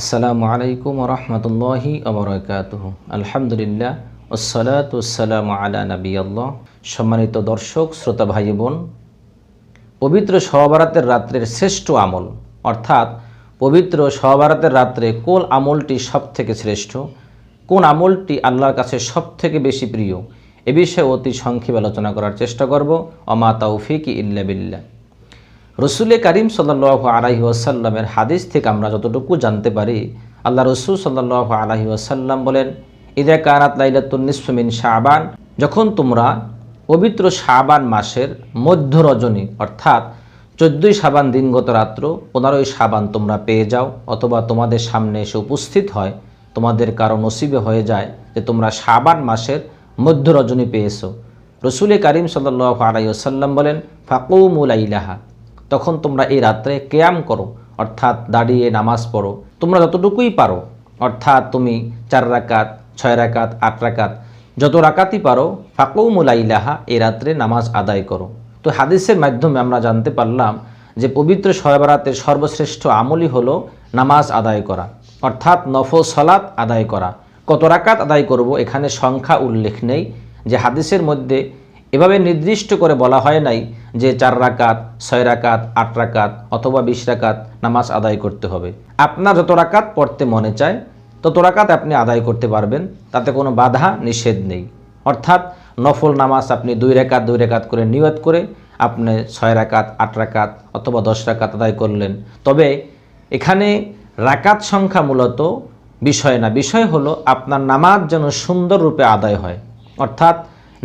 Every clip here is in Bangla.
আসসালামু আলাইকুম রহমতুল্লাহি আবরকাত আলহামদুলিল্লাহ ওসালাত ওসালাম আলা নবী আল্লাহ সম্মানিত দর্শক, শ্রোতা ভাই বোন, পবিত্র সহবারাতের রাত্রের শ্রেষ্ঠ আমল, অর্থাৎ পবিত্র সহবারাতের রাত্রে কোন আমলটি সব থেকে শ্রেষ্ঠ, কোন আমলটি আল্লাহর কাছে সব থেকে বেশি প্রিয়, এ বিষয়ে অতি সংক্ষেপে আলোচনা করার চেষ্টা করব। অমা তৌফিক ইল্লা বিল্লাহ। রসুলে করিম সাল্লাহ আলাহি ওয়াসাল্লামের হাদিস থেকে আমরা যতটুকু জানতে পারি, আল্লাহ রসুল সাল্লাহ আলাহি ওয়াসাল্লাম বলেন, ইদা কানাত লাইলাতুন নিসফমিন শাহবান যখন তোমরা পবিত্র শাবান মাসের মধ্য রজনী, অর্থাৎ চোদ্দোই সাবান দিনগত রাত্র, পনেরোই সাবান তোমরা পেয়ে যাও, অথবা তোমাদের সামনে এসে উপস্থিত হয়, তোমাদের কারও নসিবে হয়ে যায় যে তোমরা শাবান মাসের মধ্য রজনী পেয়েছ। রসুলে করিম সাল্লাহ আলাই ওসাল্লাম বলেন ফাকুমুল আইলাহা তখন তোমরা এই রাত্রে কেয়াম করো, অর্থাৎ দাঁড়িয়ে নামাজ পড়ো। তোমরা যতটুকুই পারো, অর্থাৎ তুমি চার রাকাত, ছয় রাকাত, আট রাকাত, যত রাকাতই পারো ফাকৌমুলাইলাহা এই রাত্রে নামাজ আদায় করো। তো হাদিসের মাধ্যমে আমরা জানতে পারলাম যে পবিত্র সয়বরাতের সর্বশ্রেষ্ঠ আমলই হলো নামাজ আদায় করা, অর্থাৎ নফল সলাৎ আদায় করা। কত রাকাত আদায় করব এখানে সংখ্যা উল্লেখ নেই, যে হাদিসের মধ্যে এভাবে নির্দিষ্ট করে বলা হয় নাই যে চার রাকাত, ছয় রাকাত, আট রাকাত অথবা বিশ রাকাত নামাজ আদায় করতে হবে। আপনার যত রাকাত পড়তে মনে চায়, তত রাকাত আপনি আদায় করতে পারবেন, তাতে কোনো বাধা নিষেধ নেই। অর্থাৎ নফল নামাজ আপনি দুই রেখাত দুই রেখাত করে নিয়ত করে আপনি ছয় রাকাত, আট রাকাত অথবা দশ রাকাত আদায় করলেন। তবে এখানে রাকাত সংখ্যা মূলত বিষয় না, বিষয় হলো আপনার নামাজ যেন সুন্দর রূপে আদায় হয়। অর্থাৎ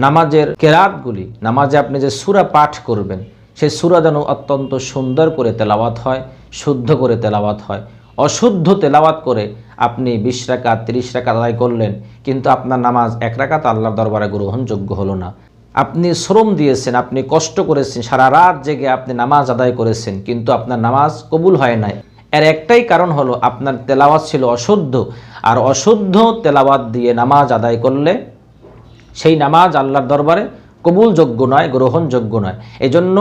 নামাজের কেরাতগুলি, নামাজে আপনি যে সুরা পাঠ করবেন সেই সুরা যেন অত্যন্ত সুন্দর করে তেলাওয়াত হয়, শুদ্ধ করে তেলাওয়াত হয়। অশুদ্ধ তেলাওয়াত করে আপনি বিশ রাকাত, তিরিশ রাকাত আদায় করলেন, কিন্তু আপনার নামাজ এক রাকাত আল্লাহর দরবারে গ্রহণযোগ্য হলো না। আপনি শ্রম দিয়েছেন, আপনি কষ্ট করেছেন, সারা রাত জেগে আপনি নামাজ আদায় করেছেন, কিন্তু আপনার নামাজ কবুল হয় নাই। এর একটাই কারণ হলো, আপনার তেলাওয়াত ছিল অশুদ্ধ। আর অশুদ্ধ তেলাওয়াত দিয়ে নামাজ আদায় করলে সেই নামাজ আল্লাহর দরবারে কবুল যোগ্য নয় গ্রহণ যোগ্য নয়। এজন্য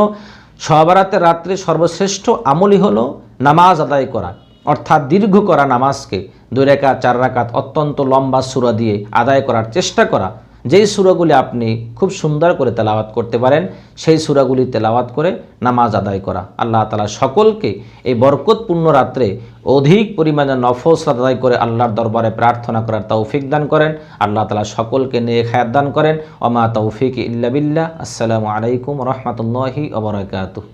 সহবারাতের রাত্রে সর্বশ্রেষ্ঠ আমলই হলো নামাজ আদায় করা। অর্থাৎ দীর্ঘ করা নামাজকে দুই রেখা চার রাকাত অত্যন্ত লম্বা সুরা দিয়ে আদায় করার চেষ্টা করা। যেই সুরাগুলি আপনি খুব সুন্দর করে তেলাওয়াত করতে পারেন, সেই সুরাগুলি তেলাওয়াত করে নামাজ আদায় করা। আল্লাহ তালা সকলকে এই বরকতপূর্ণ রাত্রে অধিক পরিমাণে নফস আদায় করে আল্লাহর দরবারে প্রার্থনা করার তৌফিক দান করেন। আল্লাহ তালা সকলকে নিয়ে খায়াত দান করেন। অমা তৌফিক ইল্লা বিল্লাহ। আসসালামু আলাইকুম রহমতুল্লাহি ওবরাকাতুহ